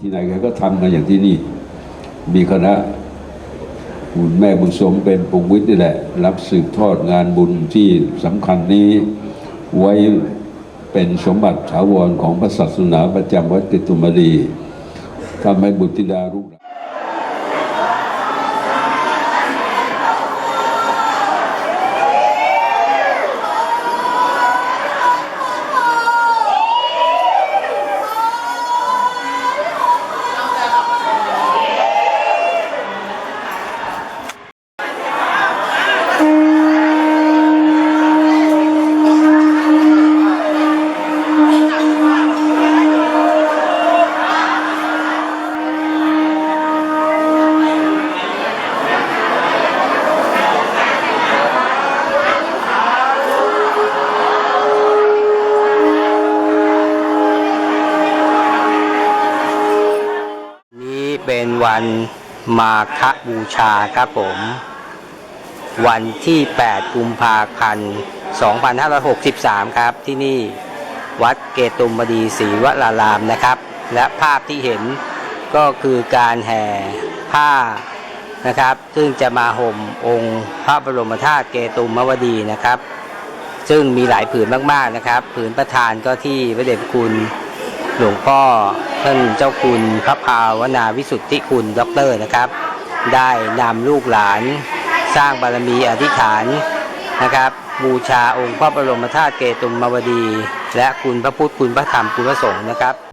ที่ไหนใครก็ทำกันอย่างที่นี่ มีคณะบุญแม่บุญสมเป็นปุงวิทย์นี่แหละ รับสืบทอดงานบุญที่สำคัญนี้ไว้เป็นสมบัติถาวรของพระศาสนาประจำวัดกิตุมารีทำให้บุตรธิดารู้ เป็นวันมาฆบูชาครับผม วันที่ 8 กุมภาพันธ์ 2563 ครับที่นี่วัดเกตุมบดีศรีวรารามนะครับ และภาพที่เห็นก็คือการแห่ผ้านะครับ ซึ่งจะมาห่มองค์พระบรมธาตุเกตุมวดีนะครับ ซึ่งมีหลายผืนมากๆนะครับ ผืนประธานก็ที่พระเดชพระคุณหลวงพ่อ ท่านเจ้าคุณพระภาวนาวิสุทธิคุณด็อกเตอร์นะครับ ได้นำลูกหลาน สร้างบารมีอธิษฐานนะครับ บูชาองค์พระบรมธาตุเกตุมวดี และคุณพระพุทธคุณพระธรรมคุณพระสงฆ์นะครับ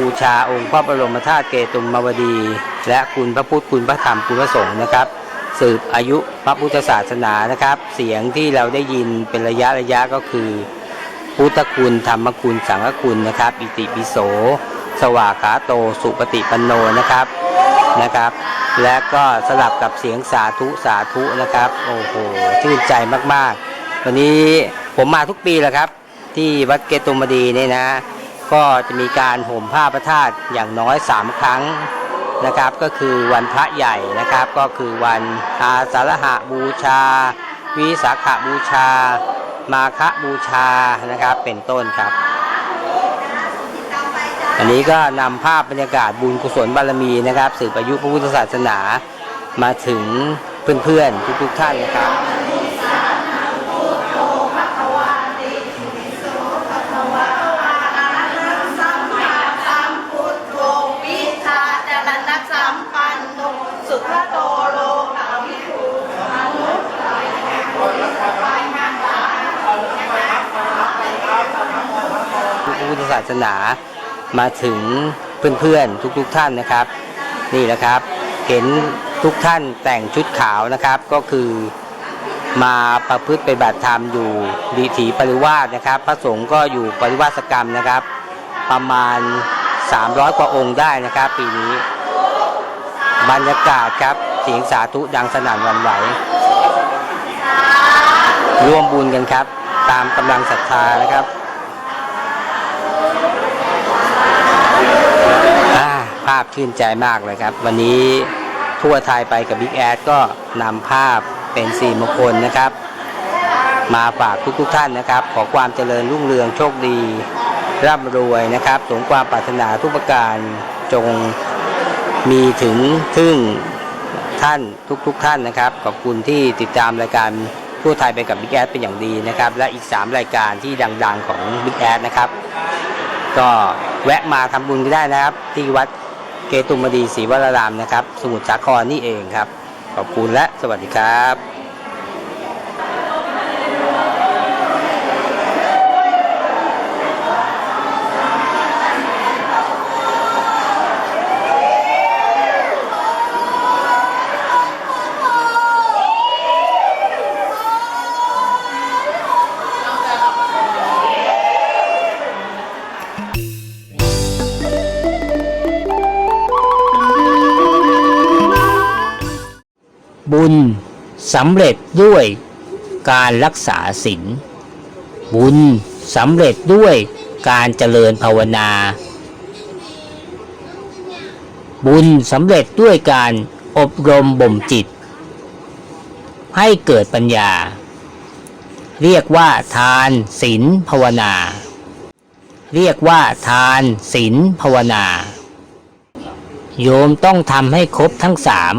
บูชาองค์พระบรมธาตุเกตุมวดี และคุณพระพุทธคุณพระธรรมคุณพระสงฆ์นะครับ สืบอายุพระพุทธศาสนานะครับ เสียงที่เราได้ยินเป็นระยะระยะก็คือ พุทธคุณธรรมคุณสังฆคุณนะครับอิติปิโส สวากขาโตสุปฏิปันโนนะครับนะครับ และก็สลับกับเสียงสาธุสาธุนะครับ โอ้โหชื่นใจมากๆ วันนี้ผมมาทุกปีแหละครับ ที่วัดเกตุมดีเนี่ยนะ ก็จะมีการห่มผ้าพระธาตุอย่างน้อย 3 ครั้งนะครับ ก็คือวันพระใหญ่นะครับ ก็คือวันอาสาฬหะบูชา วิสาขบูชา มาฆบูชานะครับเป็นต้นครับ อันนี้ก็นำภาพบรรยากาศบุญกุศลบารมีนะครับสืบอายุพระพุทธศาสนามาถึงเพื่อนๆทุกๆท่านนะครับ พระพุทธศาสนามาถึงเพื่อนๆ ทุกๆท่านนะครับ นี่แหละครับ เห็นทุกท่านแต่งชุดขาวนะครับก็คือมาประพฤติปฏิบัติธรรมอยู่ดีถีปริวาสนะครับ พระสงฆ์ก็อยู่ปริวาสกรรมนะครับ ประมาณ 300 กว่าองค์ได้นะครับ ปีนี้ บรรยากาศครับเสียงสาธุดังสนั่นวันไหว ร่วมบุญกันครับ ตามกำลังศรัทธานะครับภาพชื่นใจมากเลยครับ วันนี้ทั่วไทยไปกับบิ๊กแอดก็นำภาพเป็นสี่มงคลนะครับ มาฝากทุกๆท่านนะครับ ขอความเจริญรุ่งเรืองโชคดี ร่ำรวยนะครับสมความปรารถนาทุกประการจง มีถึงทึ่งท่านทุกๆท่านนะครับ ขอบคุณที่ติดตามรายการทั่วไทยไปกับบิ๊กแอดเป็นอย่างดีนะครับ และอีก 3 รายการที่ดังๆของบิ๊กแอดนะครับ ก็แวะมาทำบุญก็ได้นะครับ ที่วัดเกตุมดีศรีวรารามนะครับ สมุทรสาครนี่เองครับ ขอบคุณและสวัสดีครับ บุญสำเร็จด้วยการรักษาศีลบุญสำเร็จด้วยการเจริญภาวนา บุญสำเร็จด้วยการอบรมบ่มจิต ให้เกิดปัญญา เรียกว่าทานศีลภาวนา เรียกว่าทานศีลภาวนา โยมต้องทำให้ครบทั้งสาม